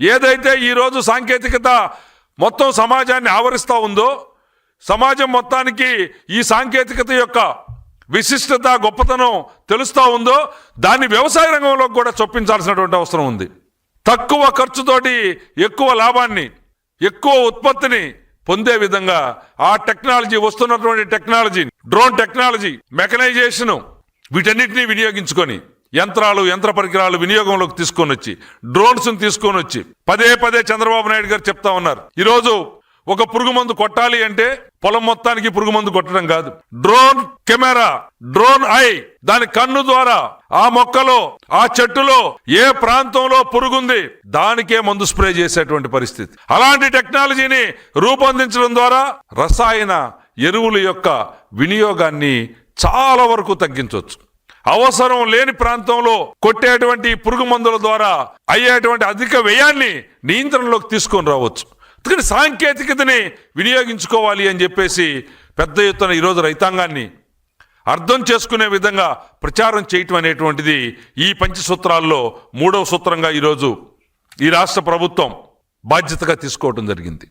ఏదైతే ఈరోజు సాంకేతికత మొత్తం సమాజాన్ని ఆవరిస్తూ ఉందో సమాజం మొత్తానికి ఈ సాంకేతికత యొక్క విశిష్టత గొప్పతనం తెలుస్తూ ఉందో దాన్ని వ్యవసాయ రంగంలో కూడా చొప్పించాల్సినటువంటి అవసరం ఉంది. తక్కువ ఖర్చుతోటి ఎక్కువ లాభాన్ని ఎక్కువ ఉత్పత్తిని పొందే విధంగా ఆ టెక్నాలజీ వస్తున్నటువంటి టెక్నాలజీ డ్రోన్ టెక్నాలజీ మెకనైజేషను వీటన్నిటిని వినియోగించుకొని యంత్రాలు యంత్ర పరికరాలు వినియోగంలోకి తీసుకొని వచ్చి డ్రోన్స్ తీసుకొని వచ్చి పదే పదే చంద్రబాబు నాయుడు గారు చెప్తా ఉన్నారు. ఈరోజు ఒక పురుగు మందు కొట్టాలి అంటే పొలం మొత్తానికి పురుగు మందు కొట్టడం కాదు. డ్రోన్ కెమెరా డ్రోన్ ఐ దాని కన్ను ద్వారా ఆ మొక్కలో ఆ చెట్టులో ఏ ప్రాంతంలో పురుగుంది దానికే మందు స్ప్రే చేసేటువంటి పరిస్థితి. అలాంటి టెక్నాలజీని రూపొందించడం ద్వారా రసాయన ఎరువుల యొక్క వినియోగాన్ని చాలా వరకు తగ్గించవచ్చు. అవసరం లేని ప్రాంతంలో కొట్టేటువంటి పురుగు మందుల ద్వారా అయ్యేటువంటి అధిక వ్యయాన్ని నియంత్రణలోకి తీసుకొని రావచ్చు. అందుకని సాంకేతికతని వినియోగించుకోవాలి అని చెప్పేసి పెద్ద ఎత్తున ఈరోజు రైతాంగాన్ని అర్థం చేసుకునే విధంగా ప్రచారం చేయటం అనేటువంటిది ఈ పంచసూత్రాల్లో మూడవ సూత్రంగా ఈరోజు ఈ రాష్ట్ర ప్రభుత్వం బాధ్యతగా తీసుకోవడం జరిగింది.